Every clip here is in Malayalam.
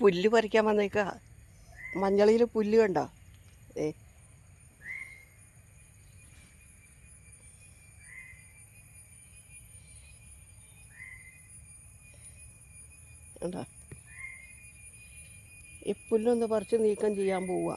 പുല്ല് പറിക്കാൻ വന്നേക്ക. മഞ്ഞളിയിൽ പുല്ല് കണ്ടോ? ഏ കണ്ടോ? ഈ പുല്ലൊന്ന് പറിച്ച് നീക്കം ചെയ്യാൻ പോവുക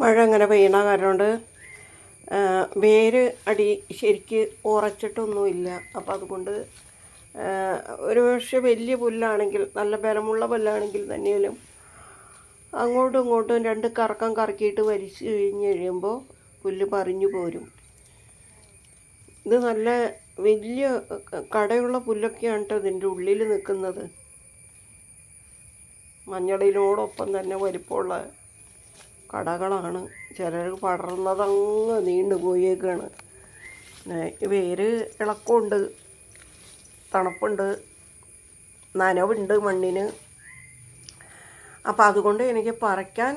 മഴ അങ്ങനെ പെയ്യണ കാരണം കൊണ്ട് വേര് അടി ശരിക്ക് ഉറച്ചിട്ടൊന്നുമില്ല. അപ്പോൾ അതുകൊണ്ട് ഒരു പക്ഷേ വലിയ പുല്ലാണെങ്കിൽ നല്ല ബലമുള്ള പുല്ലാണെങ്കിൽ തന്നെയാലും അങ്ങോട്ടും ഇങ്ങോട്ടും രണ്ട് കറക്കം കറക്കിയിട്ട് വലിച്ചു കഴിഞ്ഞ് കഴിയുമ്പോൾ പുല്ല് പറിഞ്ഞു പോരും. ഇത് നല്ല വലിയ കടയുള്ള പുല്ലൊക്കെയാണ് കേട്ടോ ഇതിന്റെ ഉള്ളിൽ നിൽക്കുന്നത് മഞ്ഞളിനോടൊപ്പം തന്നെ വലിപ്പമുള്ള കടകളാണ്. ചിലർ പടർന്നതങ്ങ് നീണ്ടു പോയേക്കാണ്. വേര് ഇളക്കമുണ്ട് തണുപ്പുണ്ട് നനവുണ്ട് മണ്ണിന്. അപ്പം അതുകൊണ്ട് എനിക്ക് പറിക്കാൻ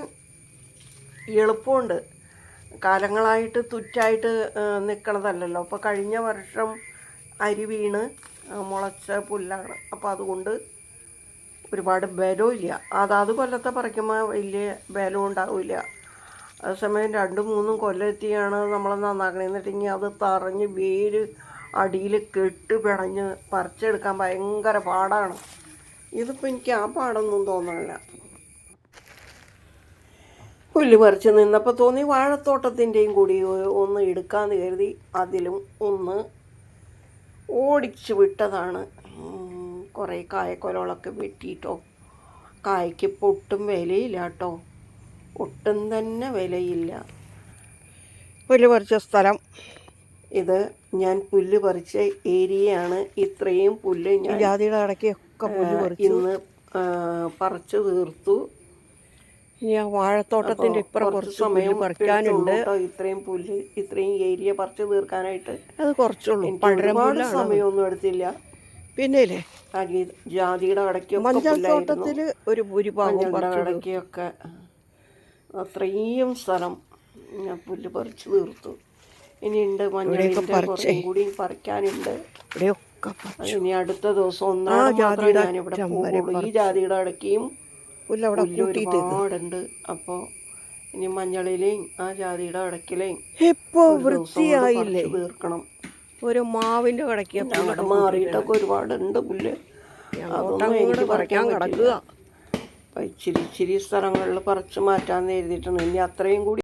എളുപ്പമുണ്ട്. കാലങ്ങളായിട്ട് തുറ്റായിട്ട് നിൽക്കണതല്ലല്ലോ അപ്പോൾ കഴിഞ്ഞ വർഷം അരി വീണ് മുളച്ച പുല്ലാണ്. അപ്പോൾ അതുകൊണ്ട് ഒരുപാട് ബലവും ഇല്ല. അതാത് കൊല്ലത്തെ പറിക്കുമ്പോൾ വലിയ ബലവും ഉണ്ടാവില്ല. അതേസമയം രണ്ടും മൂന്നും കൊല്ലെത്തിയാണ് നമ്മൾ നന്നാക്കണേ. എന്നിട്ടെങ്കിൽ അത് തറഞ്ഞ് വേര് അടിയിൽ കെട്ട് പിണഞ്ഞ് പറിച്ചെടുക്കാൻ ഭയങ്കര പാടാണ്. ഇതിപ്പോൾ എനിക്ക് ആ പാടൊന്നും തോന്നണില്ല. പുല്ല് പറിച്ച് നിന്നപ്പോൾ തോന്നി വാഴത്തോട്ടത്തിന്റെയും കൂടി ഒന്ന് എടുക്കാമെന്ന് കരുതി അതിലും ഒന്ന് ഓടിച്ച് വിട്ടതാണ്. കുറേ കായക്കൊലകളൊക്കെ വെട്ടിയിട്ടോ. കായ്ക്ക് ഇപ്പോൾ ഒട്ടും വിലയില്ല കേട്ടോ ഒട്ടും തന്നെ വിലയില്ല. പുല്ല് പറിച്ച സ്ഥലം. ഇത് ഞാൻ പുല്ല് പറിച്ച ഏരിയയാണ്. ഇത്രയും പുല്ല് ഞാൻ ജാതിയുടെ ഇടയ്ക്കൊക്കെ പുല്ല് പറിച്ചു. ഇന്ന് പറിച്ചു തീർത്തു. ഇനി ആ വാഴത്തോട്ടത്തിന്റെ ഇപ്പുറം കുറച്ച് സമയം പറിക്കാനുണ്ട്. ഇത്രയും പുല്ല് ഇത്രയും ഏരിയ പറിച്ചു തീർക്കാനായിട്ട്. അത് കുറച്ചുള്ളൂ. സമയമൊന്നും എടുത്തില്ല. പിന്നെ ഇല്ലേ ജാതി- ജാതിയുടെ പുല്ലായിരുന്നു. തോട്ടത്തിൽ ഒരു ഭൂരിഭാഗം ഇടയ്ക്കൊക്കെ അത്രയും സ്ഥലം ഞാൻ പുല്ല് പറിച്ചു തീർത്തു. ഇനിയുണ്ട് മഞ്ഞളിന്റെ കുറച്ചും കൂടി പറിക്കാനുണ്ട്. ഇവിടെയൊക്കെ ഇനി അടുത്ത ദിവസം ഒന്നാം മാത്രമേ ഞാനിവിടെ പോകുള്ളൂ. ഈ ജാതിയുടെ ഇടയ്ക്കും പുല്ല് അവിടെ പുല്ല് ഒരുപാടുണ്ട്. അപ്പോൾ ഇനി മഞ്ഞളിലെയും ആ ജാതിയുടെ ഇടയ്ക്കിലെയും ഇപ്പൊ ഒരു ദിവസം വൃത്തിയായില്ലേ? തീർക്കണം. ഒരു മാവിന്റെ അങ്ങോട്ട് മാറിയിട്ടൊക്കെ ഒരുപാടുണ്ട് പുല്ല്. അതൊന്നും എനിക്ക് പറിക്കാൻ കിടക്കുക കിടക്കുക ഇച്ചിരി ഇച്ചിരി സ്ഥലങ്ങളിൽ പറിച്ച് മാറ്റാന്ന് എഴുതിയിട്ടുണ്ട്. ഇനി അത്രയും കൂടി